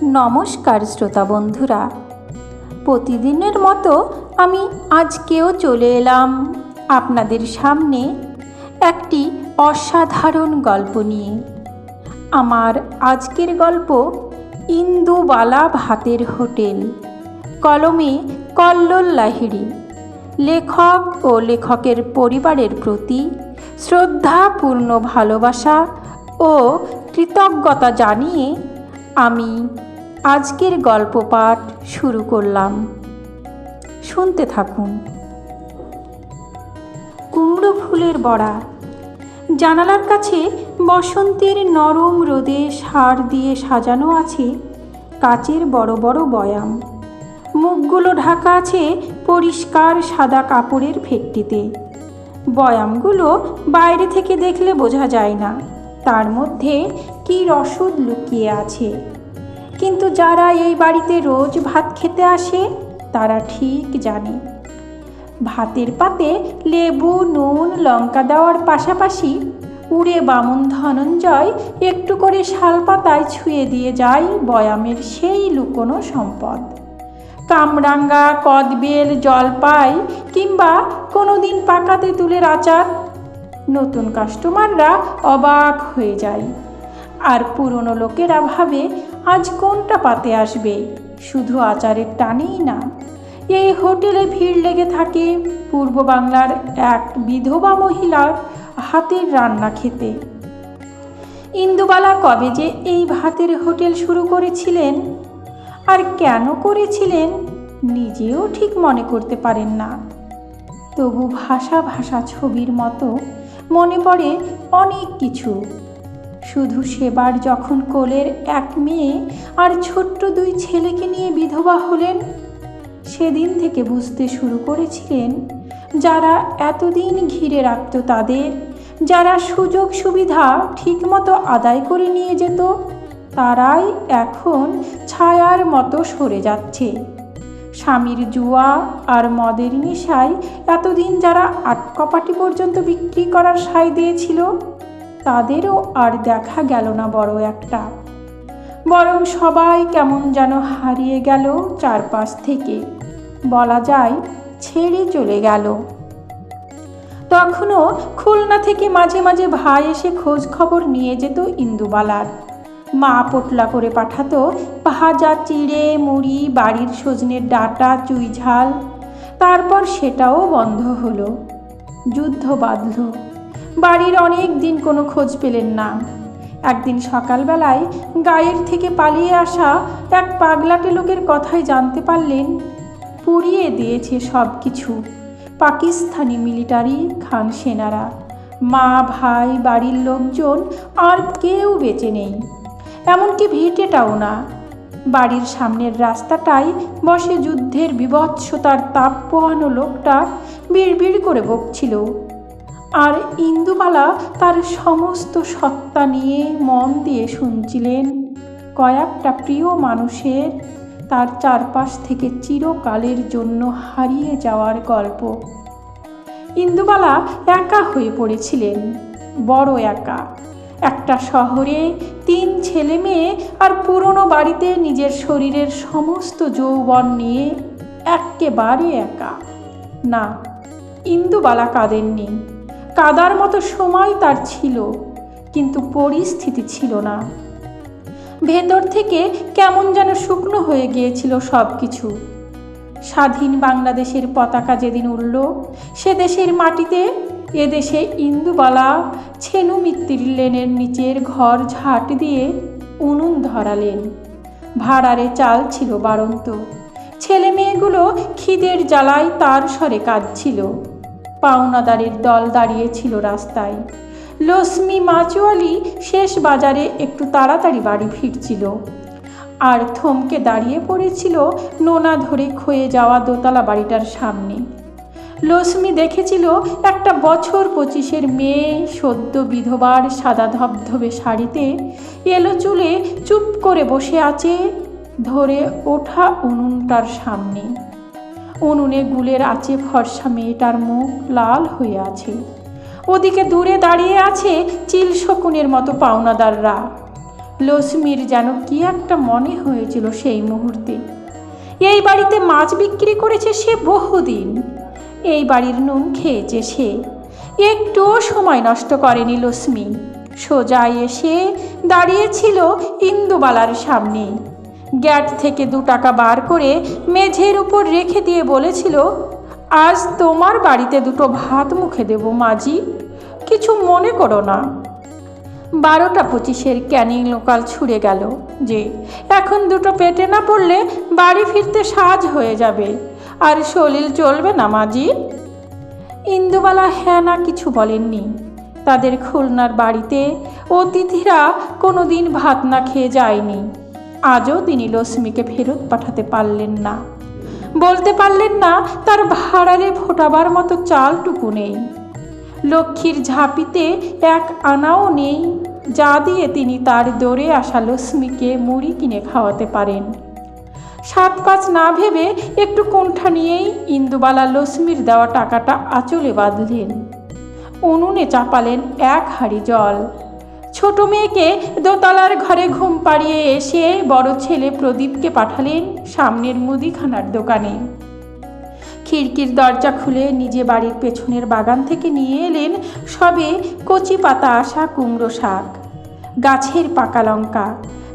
নমস্কার শ্রোতা বন্ধুরা। প্রতিদিনের মতো আমি আজকেও চলে এলাম আপনাদের সামনে একটি অসাধারণ গল্প নিয়ে। আমার আজকের গল্প ইন্দুবালা ভাতের হোটেল, কলমে কল্লোল লাহিড়ি লেখক ও লেখকের পরিবারের প্রতি শ্রদ্ধাপূর্ণ ভালোবাসা ও কৃতজ্ঞতা জানিয়ে আমি আজকের গল্প পাঠ শুরু করলাম। শুনতে থাকুন। কুমড়ো ফুলের বড়া। জানালার কাছে বসন্তের নরম রোদে সার দিয়ে সাজানো আছে কাচের বড় বড় বয়াম। মুখগুলো ঢাকা আছে পরিষ্কার সাদা কাপড়ের ফেটটিতে। বয়ামগুলো বাইরে থেকে দেখলে বোঝা যায় না। তার মধ্যে কী রসদ লুকিয়ে আছে। কিন্তু যারা এই বাড়িতে রোজ ভাত খেতে আসে, তারা ঠিক জানে। ভাতের পাতে লেবু, নুন, লঙ্কা দেওয়ার পাশাপাশি উড়ে বামুন ধনঞ্জয় একটু করে শালপাতায় ছুঁয়ে দিয়ে যায় বয়ামের সেই লুকোনো সম্পদ। কামরাঙ্গা, কদবেল, জলপাই কিংবা কোনো দিন পাকাতে তুলের আচার নতুন কাস্টমাররা অবাক হয়ে যায়। আর পুরনো লোকেরা ভাবে, আজ কোনটা পাতে আসবে? শুধু আচারের টানেই না। এই হোটেলে ভিড় লেগে থাকে পূর্ব বাংলার এক বিধবা মহিলার হাতের রান্না খেতে। ইন্দুবালা কবে যে এই ভাতের হোটেল শুরু করেছিলেন আর কেন করেছিলেন নিজেও ঠিক মনে করতে পারেন না। তবু ভাষা ভাষা ছবির মতো মনে পড়ে অনেক কিছু। শুধু সেবার যখন কোলের এক মেয়ে আর ছোট্ট দুই ছেলেকে নিয়ে বিধবা হলেন, সেদিন থেকে বুঝতে শুরু করেছিলেন যারা এতদিন ঘিরে রাখত তাদের, যারা সুযোগ সুবিধা ঠিকমতো আদায় করে নিয়ে যেত, তারাই এখন ছায়ার মতো সরে যাচ্ছে। স্বামীর জুয়া আর মদের নেশায় এতদিন যারা আটকপাটি পর্যন্ত বিক্রি করার সায় দিয়েছিল তাদেরও আর দেখা গেল না বড় একটা। বরং সবাই কেমন যেন হারিয়ে গেল চারপাশ থেকে। বলা যায়, ছেড়ে চলে গেল। তখনও খুলনা থেকে মাঝে মাঝে ভাই এসে খোঁজ খবর নিয়ে যেত ইন্দুবালার। মা পোটলা করে পাঠাতো, ভাজা চিড়ে, মুড়ি, বাড়ির সজনের ডাটা, চুই ঝাল। তারপর সেটাও বন্ধ হলো। যুদ্ধ বাঁধল। বাড়ির অনেক দিন কোনো খোঁজ পেলেন না। একদিন সকালবেলায় গায়ের থেকে পালিয়ে আসা এক পাগলাটে লোকের কথাই জানতে পারলেন, পুড়িয়ে দিয়েছে সব কিছু পাকিস্তানি মিলিটারি, খান সেনারা, মা, ভাই, বাড়ির লোকজন, আর কেউ বেঁচে নেই। এমনকি ভিটেটাও না। বাড়ির সামনের রাস্তাটায় বসে যুদ্ধের বিভৎসতার তাপ পোহানো লোকটা বিড়বিড় করে বকছিল। আর ইন্দুবালা তার সমস্ত সত্তা নিয়ে মন দিয়ে শুনছিলেন। কয়েকটা প্রিয় মানুষের তার চারপাশ থেকে চিরকালের জন্য হারিয়ে যাওয়ার গল্প। ইন্দুবালা একা হয়ে পড়েছিলেন, বড় একা। একটা শহরে তিন ছেলে মেয়ে আর পুরনো বাড়িতে নিজের শরীরের সমস্ত যৌবন নিয়ে একেবারে একা। না, ইন্দুবালা কাঁদেননি। কাদার মতো সময় তার ছিল, কিন্তু পরিস্থিতি ছিল না। ভেতর থেকে কেমন যেন শুকনো হয়ে গিয়েছিল সব কিছু স্বাধীন বাংলাদেশের পতাকা যেদিন উড়ল, সে দেশের মাটিতে এদেশে ইন্দুবালা ছেনু মিত্তির লেনের নিচের ঘর ঝাঁট দিয়ে উনুন ধরালেন। ভাড়ারে চাল ছিল বাড়ন্ত। ছেলে মেয়েগুলো খিদের জ্বালায় তার স্বরে কাঁদছিল। পাওনাদারের দল দাঁড়িয়েছিল রাস্তায়। লক্ষ্মী মাচুয়ালি শেষ বাজারে একটু তাড়াতাড়ি বাড়ি ফিরছিল। আর থমকে দাঁড়িয়ে পড়েছিল নোনা ধরে ক্ষয়ে যাওয়া দোতলা বাড়িটার সামনে। লক্ষ্মী দেখেছিল একটা বছর পঁচিশের মেয়ে সদ্য বিধবার সাদা ধবধবে শাড়িতে এলো চুলে চুপ করে বসে আছে ধরে ওঠা উনুনটার সামনে। উনুনে গুলের আছে ফর্সা মেয়েটার মুখ লাল হয়ে আছে। ওদিকে দূরে দাঁড়িয়ে আছে চিল শকুনের মতো পাওনাদাররা। লক্ষ্মীর যেন কি একটা মনে হয়েছিল সেই মুহূর্তে। এই বাড়িতে মাছ বিক্রি করেছে সে বহুদিন। এই বাড়ির নুন খেয়েছে সে। একটুও সময় নষ্ট করেনি লক্ষ্মী সোজা এসে দাঁড়িয়েছিল ইন্দুবালার সামনে। গ্যাট থেকে দু টাকা বার করে মেঝের উপর রেখে দিয়ে বলেছিল, আজ তোমার বাড়িতে দুটো ভাত মুখে দেব মাজি কিছু মনে করো না। বারোটা পঁচিশের ক্যানিং লোকাল ছুড়ে গেল যে, এখন দুটো পেটে না পড়লে বাড়ি ফিরতে সাজ হয়ে যাবে। আর শলিল চলবে না মাজি ইন্দুবালা হ্যাঁ না কিছু বলেননি। তাদের খুলনার বাড়িতে অতিথিরা কোনো দিন ভাত না খেয়ে যায়নি। আজও তিনি লক্ষ্মীকে ফেরত পাঠাতে পারলেন না। বলতে পারলেন না, তার ভাড়ারে ফোটাবার মতো চালটুকু নেই। লক্ষ্মীর ঝাঁপিতে এক আনাও নেই, যা দিয়ে তিনি তার দৌড়ে আসা লক্ষ্মীকে মুড়ি কিনে খাওয়াতে পারেন। সাত পাঁচ না ভেবে একটু কোণঠা নিয়েই ইন্দুবালা লক্ষ্মীর দেওয়া টাকাটা আঁচলে বাঁধলেন। উনুনে চাপালেন এক হাঁড়ি জল। ছোট মেয়েকে দোতলার ঘরে ঘুম পাড়িয়ে এসে বড় ছেলে প্রদীপকে পাঠালেন সামনের মুদিখানার দোকানে। খিড়কির দরজা খুলে নিজে বাড়ির পেছনের বাগান থেকে নিয়ে এলেন সবে কচি পাতা আসা কুমড়ো শাক, গাছের পাকা লঙ্কা।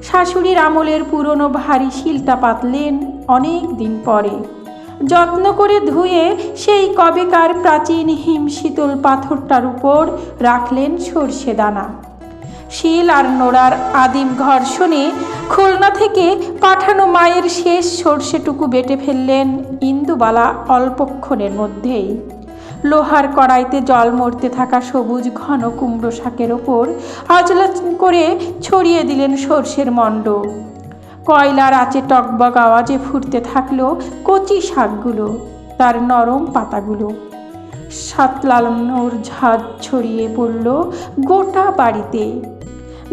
শাশুড়ির আমলের পুরনো ভারী শিলটা পাতলেন অনেক দিন পরে। যত্ন করে ধুয়ে সেই কবেকার প্রাচীন হিম শীতল পাথরটার উপর রাখলেন সর্ষে দানা। শিল আর নোড়ার আদিম ঘর্ষণে খুলনা থেকে পাঠানো মায়ের শেষ সর্ষেটুকু বেটে ফেললেন ইন্দুবালা অল্পক্ষণের মধ্যেই। লোহার কড়াইতে জল মরতে থাকা সবুজ ঘন কুমড়ো শাকের ওপর আজলা করে ছড়িয়ে দিলেন সর্ষের মণ্ড। কয়লার আঁচে টকবক আওয়াজে ফুটতে থাকল কচি শাকগুলো, তার নরম পাতাগুলো। সাতলানোর ঝাঁজ ছড়িয়ে পড়ল গোটা বাড়িতে।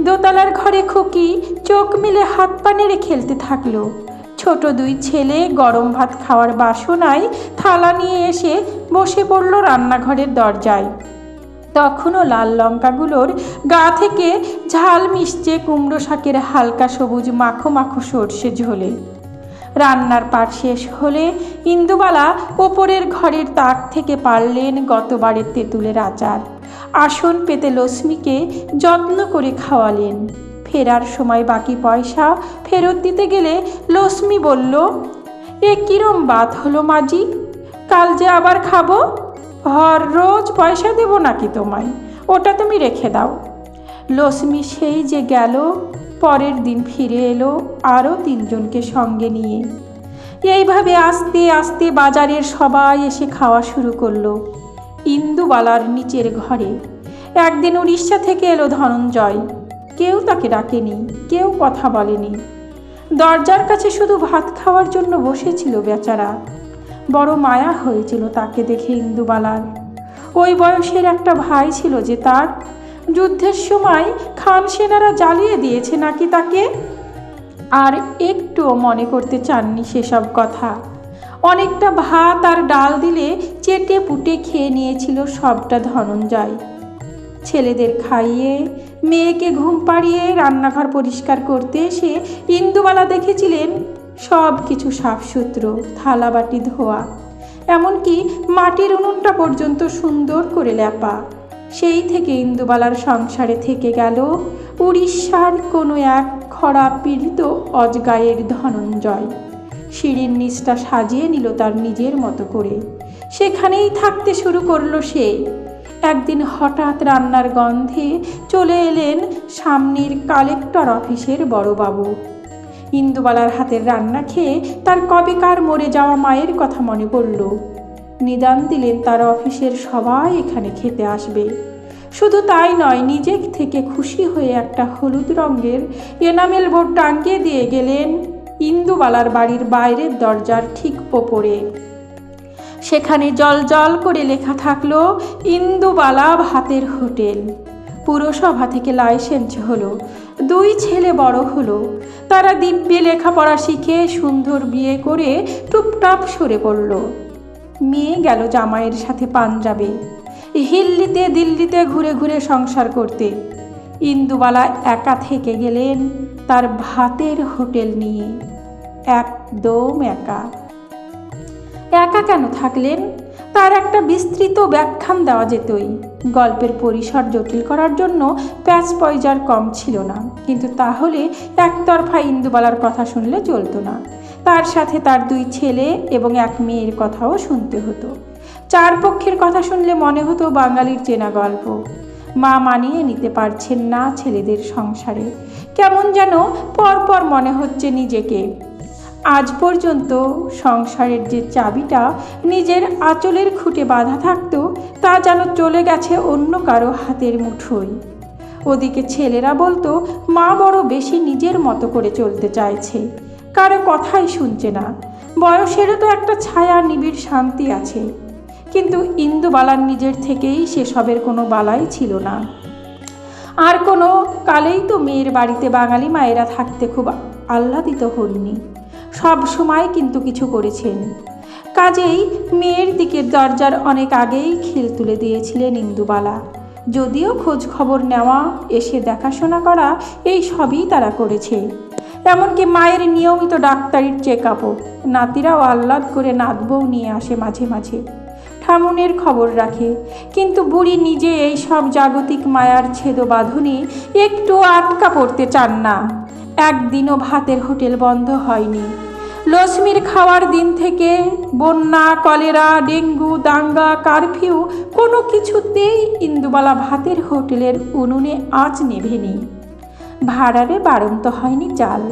দোতলার ঘরে খুকি চোখ মিলে হাত পা নেড়ে খেলতে থাকল। ছোট দুই ছেলে গরম ভাত খাওয়ার বাসনায় থালা নিয়ে এসে বসে পড়ল রান্নাঘরের দরজায়। তখনও লাল লঙ্কাগুলোর গা থেকে ঝাল মিশছে কুমড়ো শাকের হালকা সবুজ মাখো মাখো সর্ষে ঝোলে। রান্নার পাট শেষ হলে ইন্দুবালা ওপরের ঘরের তাক থেকে পারলেন গতবারের তেঁতুলের আচার। আসন পেতে লক্ষ্মীকে যত্ন করে খাওয়ালেন। ফেরার সময় বাকি পয়সা ফেরত দিতে গেলে লক্ষ্মী বলল, এ কিরম বাত হলো মাজি কাল যে আবার খাব? হর রোজ পয়সা দেব নাকি তোমায়? ওটা তুমি রেখে দাও। লক্ষ্মী সেই যে গেল পরের দিন ফিরে এলো আরও তিনজনকে সঙ্গে নিয়ে। এইভাবে আস্তে আস্তে বাজারের সবাই এসে খাওয়া শুরু করল। ইন্দুবালার নিচের ঘরে। একদিন উড়িষ্যা থেকে এলো ধনঞ্জয়। কেউ তাকে ডাকেনি, কেউ কথা বলেনি। দরজার কাছে শুধু ভাত খাওয়ার জন্য বসেছিল বেচারা। বড় মায়া হয়েছিল তাকে দেখে ইন্দুবালার। ওই বয়সের একটা ভাই ছিল যে তার যুদ্ধের সময় খান সেনারা জ্বালিয়ে দিয়েছে নাকি তাকে? আর একটুও মনে করতে চাননি সেসব কথা। অনেকটা ভাত আর ডাল দিলে চেটে পুটে খেয়ে নিয়েছিল সবটা ধনঞ্জয়। ছেলেদের খাইয়ে, মেয়েকে ঘুম পাড়িয়ে রান্নাঘর পরিষ্কার করতে এসে ইন্দুবালা দেখেছিলেন সব কিছু সাফসুতরো, থালাবাটি ধোয়া। এমনকি মাটির উনুনটা পর্যন্ত সুন্দর করে ল্যাপা। সেই থেকে ইন্দুবালার সংসারে থেকে গেল। উড়িষ্যার কোনো এক খরা পীড়িত অজগায়ের ধনঞ্জয়। সিঁড়ির নিচটা সাজিয়ে নিল তার নিজের মতো করে। সেখানেই থাকতে শুরু করল সে। একদিন হঠাৎ রান্নার গন্ধে চলে এলেন সামনের কালেক্টর অফিসের বড়বাবু। ইন্দুবালার হাতের রান্না খেয়ে তার কবেকার মরে যাওয়া মায়ের কথা মনে পড়ল। নিদান দিলেন তার অফিসের সবাই এখানে খেতে আসবে। শুধু তাই নয় নিজে থেকে খুশি হয়ে একটা হলুদ রঙের এনামেল বোর্ড টাঙ্গিয়ে দিয়ে গেলেন ইন্দুবালার বাড়ির বাইরের দরজার ঠিক ওপরে। সেখানে জল জল করে লেখা থাকল, ইন্দুবালা ভাতের হোটেল। পুরসভা থেকে লাইসেন্স হলো, দুই ছেলে বড় হলো। তারা দিব্যে লেখাপড়া শিখে সুন্দর বিয়ে করে টুপটাপ সরে পড়ল। মেয়ে গেল জামাইয়ের সাথে পাঞ্জাবে। হিল্লিতে দিল্লিতে ঘুরে ঘুরে সংসার করতে। ইন্দুবালা একা থেকে গেলেন তার ভাতের হোটেল নিয়ে। একদম একা। একা কেন থাকলেন? তার একটা বিস্তৃত ব্যাখ্যান দেওয়া যেতই। গল্পের পরিসর জটিল করার জন্য প্যাচ পয়জার কম ছিল না। কিন্তু তাহলে একতরফা ইন্দুবালার কথা শুনলে চলতো না। তার সাথে তার দুই ছেলে এবং এক মেয়ের কথাও শুনতে হতো। চার পক্ষের কথা শুনলে মনে হতো বাঙালির চেনা গল্প। মা মানিয়ে নিতে পারছেন না ছেলেদের সংসারে। কেমন যেন পরপর মনে হচ্ছে নিজেকে। আজ পর্যন্ত সংসারের যে চাবিটা নিজের আঁচলের খুঁটে বাঁধা থাকতো, তা যেন চলে গেছে অন্য কারও হাতের মুঠোয়। ওদিকে ছেলেরা বলতো, মা বড় বেশি নিজের মতো করে চলতে চাইছে। কারও কথাই শুনছে না। বয়সেরও তো একটা ছায়া, নিবিড় শান্তি আছে। কিন্তু ইন্দুবালার নিজের থেকেই সেসবের কোনো বালাই ছিল না। আর কোনো কালেই তো মেয়ের বাড়িতে বাঙালি মায়েরা থাকতে খুব আহ্লাদিত হননি। সব সময় কিন্তু কিছু করেছেন। কাজেই মেয়ের দিকের দরজার অনেক আগেই খিল তুলে দিয়েছিলেন ইন্দুবালা যদিও খোঁজ খবর নেওয়া, এসে দেখাশোনা করা, এই সবই তারা করেছে। এমনকি মায়ের নিয়মিত ডাক্তারির চেক আপও নাতিরাও আহ্লাদ করে নাতবউ নিয়ে আসে মাঝে মাঝে। ঠামুনের খবর রাখে। কিন্তু বুড়ি নিজে এই সব জাগতিক মায়ার ছেদ বাঁধনে একটু আটকা পড়তে চান না। একদিনও ভাতের হোটেল বন্ধ হয়নি। লক্ষ্মীর খাওয়ার দিন থেকে বন্যা, কলেরা, ডেঙ্গু, দাঙ্গা, কারফিউ কোনো কিছুতেই ইন্দুবালা ভাতের হোটেলের উনুনে আঁচ নেভেনি। ভাড়ারে বাড়ন্ত হয়নি চাল।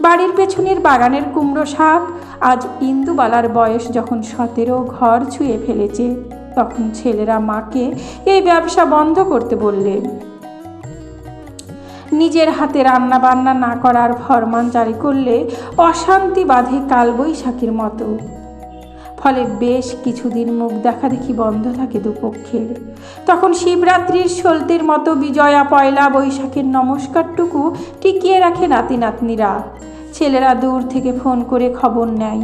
বাড়ির পেছনের বাগানের কুমড়ো শাক আজ ইন্দুবালার বয়স যখন সতেরো ঘর ছুঁয়ে ফেলেছে, তখন ছেলেরা মাকে এই ব্যবসা বন্ধ করতে বললেন নিজের হাতে রান্না বান্না না করার ফরমান জারি করলে অশান্তি বাঁধে কালবৈশাখীর মতো। ফলে বেশ কিছুদিন মুখ দেখা দেখি বন্ধ থাকে দুপক্ষের। তখন শিবরাত্রির সলতের মতো বিজয়া পয়লা বৈশাখের নমস্কারটুকু টিকিয়ে রাখে নাতি নাতনিরা ছেলেরা দূর থেকে ফোন করে খবর নেয়।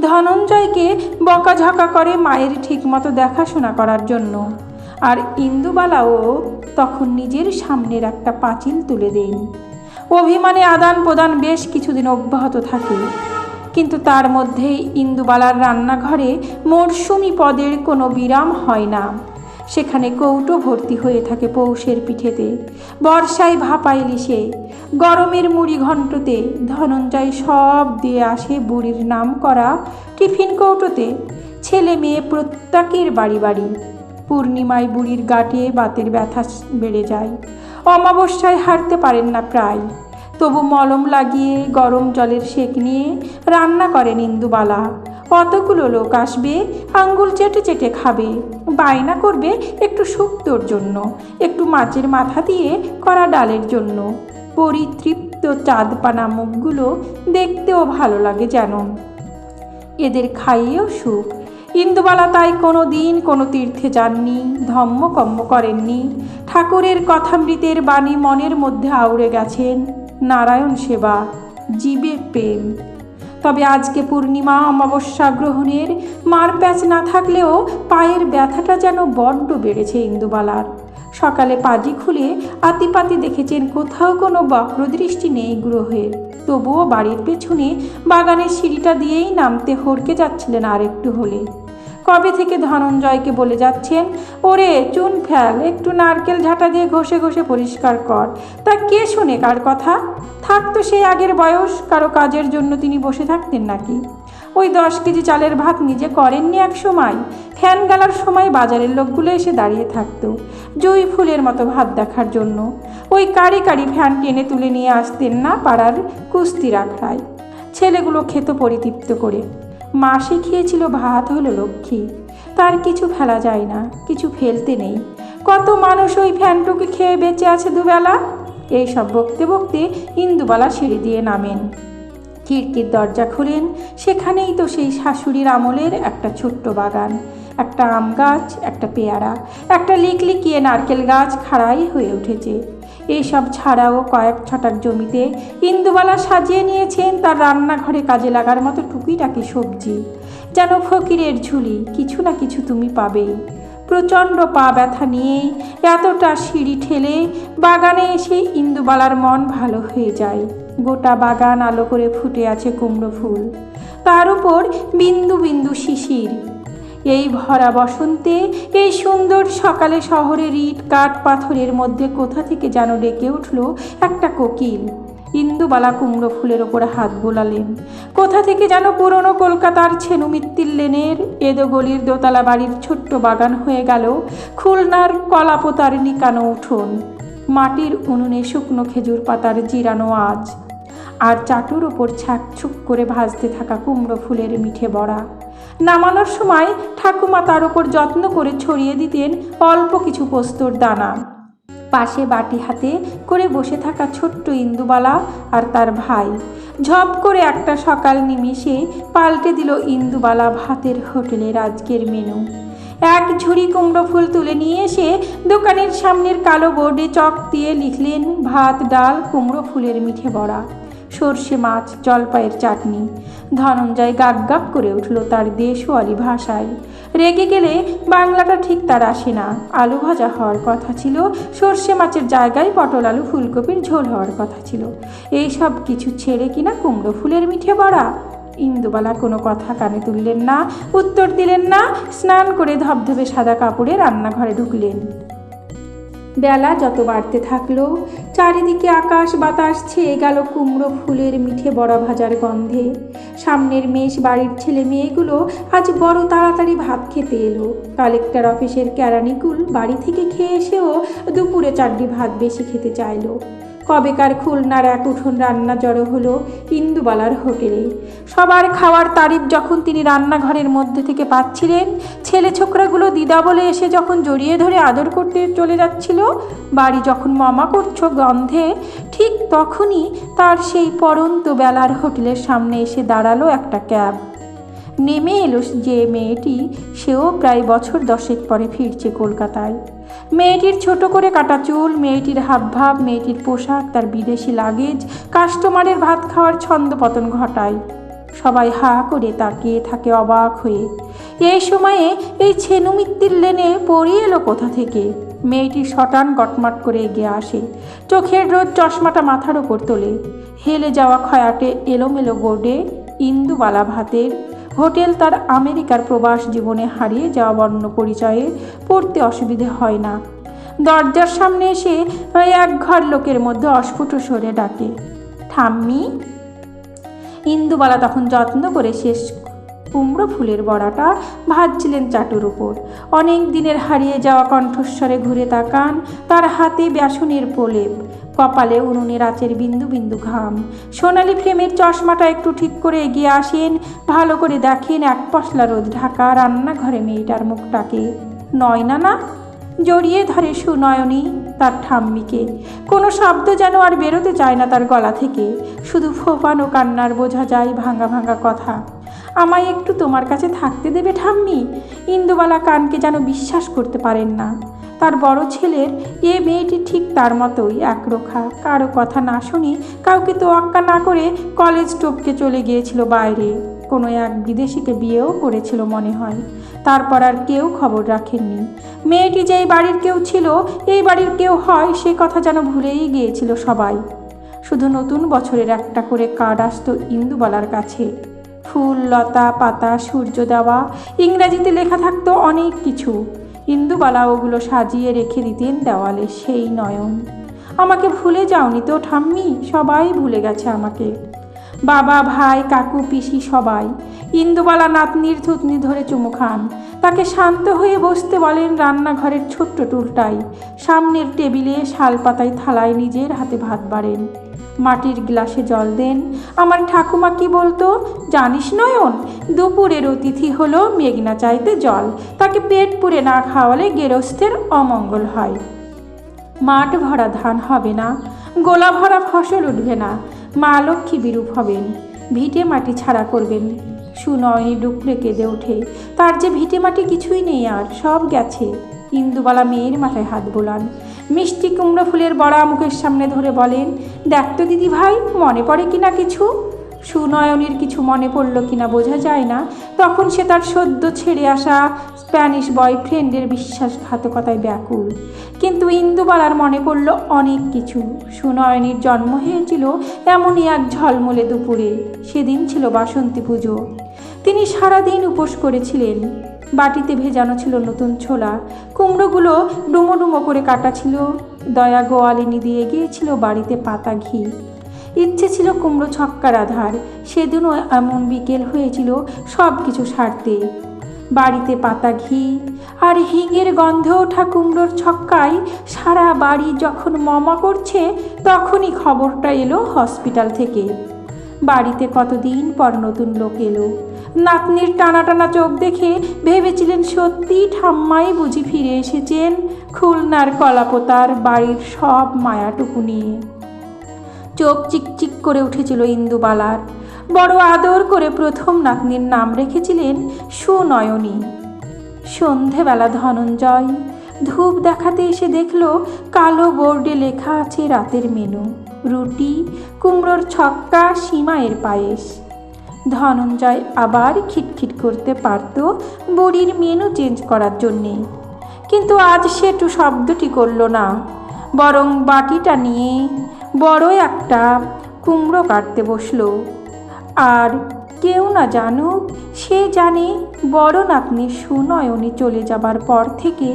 ধনঞ্জয়কে বকাঝকা করে মায়ের ঠিকমতো দেখাশোনা করার জন্য। আর ইন্দুবালাও তখন নিজের সামনের একটা পাঁচিল তুলে দেন। অভিমানে আদান প্রদান বেশ কিছুদিন অব্যাহত থাকে। কিন্তু তার মধ্যেই ইন্দুবালার রান্নাঘরে মরশুমি পদের কোনো বিরাম হয় না। সেখানে কৌটো ভর্তি হয়ে থাকে পৌষের পিঠেতে। বর্ষায় ভাপা ইলিশে গরমের মুড়ি ঘণ্টতে ধনঞ্জয় সব দিয়ে আসে বুড়ির নাম করা টিফিন কৌটোতে। ছেলে মেয়ে প্রত্যেকের বাড়ি বাড়ি। পূর্ণিমায় বুড়ির গাটে বাতের ব্যথা বেড়ে যায়। অমাবস্যায় হারতে পারেন না প্রায়। তবু মলম লাগিয়ে গরম জলের সেক নিয়ে রান্না করেন ইন্দুবালা কতগুলো লোক আসবে, আঙ্গুল চেটে চেটে খাবে। বায়না করবে একটু শুক্তোর জন্য, একটু মাছের মাথা দিয়ে করা ডালের জন্য। পরিতৃপ্ত চাঁদপানা মুখগুলো দেখতেও ভালো লাগে যেন। এদের খাইয়েও সুখ। ইন্দুবালা তাই কোনো দিন কোনো তীর্থে যাননি, ধম্মকম্ম করেননি। ঠাকুরের কথামৃতের বাণী মনের মধ্যে আউড়ে গেছেন। নারায়ণ সেবা জীবে প্রেম। তবে আজকে পূর্ণিমা অমাবস্যা গ্রহণের মার প্যাচ না থাকলেও পায়ের ব্যথাটা যেন বড্ড বেড়েছে ইন্দুবালার। সকালে পাজি খুলে আতিপাতি দেখেছেন কোথাও কোনো বক্রদৃষ্টি নেই গ্রহের তবুও বাড়ির পেছনে বাগানের সিঁড়িটা দিয়েই নামতে হড়কে যাচ্ছিলেন আর একটু হলে। কবে থেকে ধনঞ্জয়কে বলে যাচ্ছেন? ওরে, চুন ফেল, একটু নারকেল ঝাঁটা দিয়ে ঘষে ঘষে পরিষ্কার কর। তা কে শোনে কার কথা? থাকতো সেই আগের বয়স, কারও কাজের জন্য তিনি বসে থাকতেন নাকি? ওই দশ কেজি চালের ভাত নিজে করেননি এক সময়। ফ্যান গালার সময় বাজারের লোকগুলো এসে দাঁড়িয়ে থাকতো, জুই ফুলের মতো ভাত দেখার জন্য। ওই কারি কারি ফ্যান টেনে তুলে নিয়ে আসতেন না পাড়ার কুস্তি রাখড়ায় ছেলেগুলো খেত পরিতৃপ্ত করে। মা শিখিয়েছিল ভাত হলো লক্ষ্মী। তার কিছু ফেলা যায় না, কিছু ফেলতে নেই। কত মানুষ ওই ফ্যানটুকু খেয়ে বেঁচে আছে দুবেলা? এইসব বকতে বকতে ইন্দুবালা সিঁড়ি দিয়ে নামেন। খিড়কির দরজা খুলেন, সেখানেই তো সেই শাশুড়ির আমলের একটা ছোট্ট বাগান। একটা আম গাছ, একটা পেয়ারা, একটা লিকলিকিয়ে নারকেল গাছ খাড়াই হয়ে উঠেছে। এইসব ছাড়াও কয়েক ছটাক জমিতে ইন্দুবালা সাজিয়ে নিয়েছেন তার রান্নাঘরে কাজে লাগার মতো টুকিটাকি সবজি। যেন ফকিরের ঝুলি, কিছু না কিছু তুমি পাবেই। প্রচণ্ড পা ব্যথা নিয়ে এতটা সিঁড়ি ঠেলে বাগানে এসে ইন্দুবালার মন ভালো হয়ে যায়। গোটা বাগান আলো করে ফুটে আছে কুমড়ো ফুল। তার উপর বিন্দু বিন্দু শিশির। এই ভরা বসন্তে, এই সুন্দর সকালে শহরের ইট কাঠ পাথরের মধ্যে কোথা থেকে যেন ডেকে উঠল একটা কোকিল। ইন্দুবালা কুমড়ো ফুলের ওপরে হাত বোলালেন। কোথা থেকে যেন পুরনো কলকাতার ছেনু মিত্তির লেনের এদোগলির দোতলা বাড়ির ছোট্ট বাগান হয়ে গেল খুলনার কলাপোতার নিকানো উঠোন। মাটির উনুনে শুকনো খেজুর পাতার জিরানো আজ আর চাটুর ওপর ছ্যাকছুক করে ভাজতে থাকা কুমড়ো ফুলের মিঠে বড়া। নামানোর সময় ঠাকুমা তার ওপর যত্ন করে ছড়িয়ে দিতেন অল্প কিছু পোস্তর দানা। পাশে বাটি হাতে করে বসে থাকা ছোট্ট ইন্দুবালা আর তার ভাই ঝপ করে একটা সকাল নিমিষে পাল্টে দিল ইন্দুবালা ভাতের হোটেলের আজকের মেনু। এক ঝুড়ি কুমড়ো ফুল তুলে নিয়ে এসে দোকানের সামনের কালো বোর্ডে চক দিয়ে লিখলেন, ভাত, ডাল, কুমড়ো ফুলের মিঠে বড়া। সর্ষে মাছ, জলপাইয়ের চাটনি। ধনঞ্জয় গাক গাক করে উঠল তার দেশওয়ালি ভাষায়। রেগে গেলে বাংলাটা ঠিক তার আসে না। আলু ভাজা হওয়ার কথা ছিল, সর্ষে মাছের জায়গায় পটল আলু, ফুলকপির ঝোল হওয়ার কথা ছিল। এই সব কিছু ছেড়ে কিনা কুমড়ো ফুলের মিঠে বড়া? ইন্দুবালা কোনো কথা কানে তুললেন না, উত্তর দিলেন না, স্নান করে ধবধবে সাদা কাপড়ে রান্নাঘরে ঢুকলেন। বেলা যত বাড়তে থাকল, চারিদিকে আকাশ বাতাস ছেয়ে গেল কুমড়ো ফুলের মিঠে বড়া ভাজার গন্ধে। সামনের মেষ বাড়ির ছেলে মেয়েগুলো আজ বড় তাড়াতাড়ি ভাত খেতে এলো। কালেক্টর অফিসের কেরানিকুল বাড়ি থেকে খেয়ে এসেও দুপুরে চারটি ভাত বেশি খেতে চাইলো। কবেকার খুলনার এক উঠোন রান্না জড়ো হলো ইন্দুবালার হোটেলে। সবার খাওয়ার তারিফ যখন তিনি রান্নাঘরের মধ্যে থেকে পাচ্ছিলেন, ছেলে ছোকরাগুলো দিদা বলে এসে যখন জড়িয়ে ধরে আদর করতে চলে যাচ্ছিল, বাড়ি যখন মামা করছ গন্ধে, ঠিক তখনই তার সেই পরন্ত বেলার হোটেলের সামনে এসে দাঁড়াল একটা ক্যাব। নেমে এলো যে মেয়েটি, সেও প্রায় বছর দশেক পরে ফিরছে কলকাতায়। মেয়েটির ছোট করে কাটা চুল, মেয়েটির হাবভাব, মেয়েটির পোশাক, তার বিদেশি লাগেজ, কাস্টমারের ভাত খাওয়ার ছন্দপতন ঘটায়। সবাই হা করে তাকিয়ে থাকে অবাক হয়ে। এই সময়ে এই ছেনুমিত্তির লেনে পড়িয়ে এলো কোথা থেকে? মেয়েটি শটান গটমাট করে এগিয়ে আসে, চোখের রোদ চশমাটা মাথার ওপর তোলে। হেলে যাওয়া খয়াটে এলোমেলো বোর্ডে ইন্দুবালা ভাতের হোটেল তার আমেরিকার প্রবাস জীবনে হারিয়ে যাওয়া বর্ণ পরিচয়ে পড়তে অসুবিধে হয় না। দরজার সামনে এসে এক ঘর লোকের মধ্যে অস্ফুট সরে ডাকে, ঠাম্মি? ইন্দুবালা তখন যত্ন করে শেষ কুমড়ো ফুলের বড়াটা ভাজছিলেন চাটুর উপর। অনেক দিনের হারিয়ে যাওয়া কণ্ঠস্বরে ঘুরে তাকান তার হাতে ব্যাসনের প্রলেপ। কপালে উনুনের আচের বিন্দু বিন্দু ঘাম। সোনালি ফ্রেমের চশমাটা একটু ঠিক করে এগিয়ে আসেন, ভালো করে দেখেন এক পশলা রোদ ঢাকা রান্নাঘরে মেয়েটার মুখটাকে। নয় না না, জড়িয়ে ধরে সুনয়নী তার ঠাম্মিকে। কোনো শব্দ যেন আর বেরোতে চায় না তার গলা থেকে। শুধু ফোফানো কান্নার বোঝা যায় ভাঙা ভাঙা কথা। আমায় একটু তোমার কাছে থাকতে দেবে ঠাম্মি? ইন্দুবালা কানকে যেন বিশ্বাস করতে পারেন না। তার বড় ছেলের এ মেয়েটি ঠিক তার মতোই একরোখা। কারও কথা না শুনি কাউকে তো তোয়াক্কা না করে কলেজ টপকে চলে গিয়েছিল বাইরে। কোনো এক বিদেশিকে বিয়েও করেছিল মনে হয়। তারপর আর কেউ খবর রাখেননি। মেয়েটি যেই বাড়ির কেউ ছিল, এই বাড়ির কেউ হয় সে কথা যেন ভুলেই গিয়েছিল সবাই। শুধু নতুন বছরের একটা করে কার্ড আসতো ইন্দুবালার কাছে। ফুল, লতা, পাতা, সূর্য দেওয়া, ইংরাজিতে লেখা থাকতো অনেক কিছু। ইন্দুবালা ওগুলো সাজিয়ে রেখে দিতেন দেওয়ালে সেই নয়ন। আমাকে ভুলে যাওনি তো ঠাম্মি, সবাই ভুলে গেছে আমাকে। বাবা, ভাই, কাকু, পিসি, সবাই, ইন্দুবালা নাতনির থুতনি ধরে চুমু খান। তাকে শান্ত হয়ে বসতে বলেন রান্নাঘরের ছোট্ট টুলটাই। সামনের টেবিলে শাল পাতায় থালায় নিজের হাতে ভাত বাড়েন। মাটির গ্লাসে জল দেন। আমার ঠাকুমা কি বলতো? জানিস নয়ন? দুপুরের অতিথি হলো মেঘনা চাইতে জল। তাকে পেট পুড়ে না খাওয়ালে গেরস্থের অমঙ্গল হয়। মাঠ ভরা ধান হবে না। গোলা ভরা ফসল উঠবে না। মা লক্ষ্মী বিরূপ হবেন। ভিটে মাটি ছাড়া করবেন। সুনয়নী ডুকরে কেঁদে ওঠে। তার যে ভিটে মাটি কিছুই নেই আর, সব গেছে। ইন্দুবালা মেয়ের মাথায় হাত বোলান। মিষ্টি কুমড়ো ফুলের বড়া মুখের সামনে ধরে বলেন, দেখ তো দিদি ভাই মনে পড়ে কি না কিছু? সুনয়নীর কিছু মনে পড়ল কিনা বোঝা যায় না। তখন সে তার সদ্য ছেড়ে আসা স্প্যানিশ বয়ফ্রেন্ডের বিশ্বাসঘাতকতায় ব্যাকুল। কিন্তু ইন্দুবালার মনে পড়ল অনেক কিছু। সুনয়নীর জন্ম হয়েছিল এমনই এক ঝলমলে দুপুরে। সেদিন ছিল বাসন্তী পুজো। তিনি সারাদিন উপোস করেছিলেন। বাটিতে ভেজানো ছিল নতুন ছোলা। কুমড়োগুলো ডুমো ডুমো করে কাটা ছিল। দয়া গোয়ালিনী দিয়ে গিয়েছিল বাড়িতে পাতা ঘি। ইচ্ছে ছিল কুমড়ো ছক্কার আধার। সেদিনও এমন বিকেল হয়েছিল সব কিছু সারতে। বাড়িতে পাতা ঘি আর হিঙের গন্ধে ওঠা কুমড়োর ছক্কায় সারা বাড়ি যখন মমা করছে, তখনই খবরটা এলো হসপিটাল থেকে। বাড়িতে কতদিন পর নতুন লোক এলো। নাতনির টানা টানা চোখ দেখে ভেবেছিলেন সত্যি ঠাম্মাই বুঝি ফিরে এসেছেন খুলনার কলাপোতার বাড়ির সব মায়াটুকু নিয়ে। চোখ চিকচিক করে উঠেছিল ইন্দুবালার। বড় আদর করে প্রথম নাতনির নাম রেখেছিলেন সুনয়নী। সন্ধেবেলা ধনঞ্জয়। ধূপ দেখাতে এসে দেখল কালো বোর্ডে লেখা আছে রাতের মেনু। রুটি, কুমড়োর ছক্কা সীমায়ের পায়েস। ধনঞ্জয় আবার খিটখিট করতে পারত বুড়ির মেনু চেঞ্জ করার জন্যে। কিন্তু আজ সে টু শব্দটি করল না, বরং বাটিটা নিয়ে বড় একটা কুমড়ো কাটতে বসল। আর কেউ না জানুক, সে জানে বড় নাতনি সুনয়নে চলে যাবার পর থেকে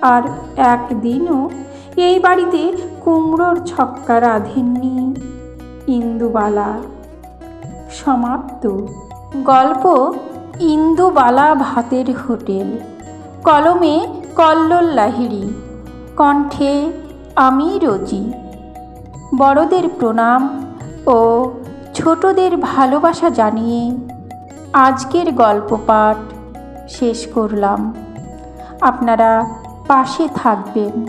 আর একদিনও এই বাড়িতে কুমড়োর ছক্কা রাধেননি ইন্দুবালা। সমাপ্ত। গল্প ইন্দুবালা ভাতের হোটেল। কলমে কল্লোল লাহিড়ি কণ্ঠে আমি রোজি। বড়দের প্রণাম ও ছোটদের ভালোবাসা জানিয়ে আজকের গল্প পাঠ শেষ করলাম। আপনারা পাশে থাকবেন।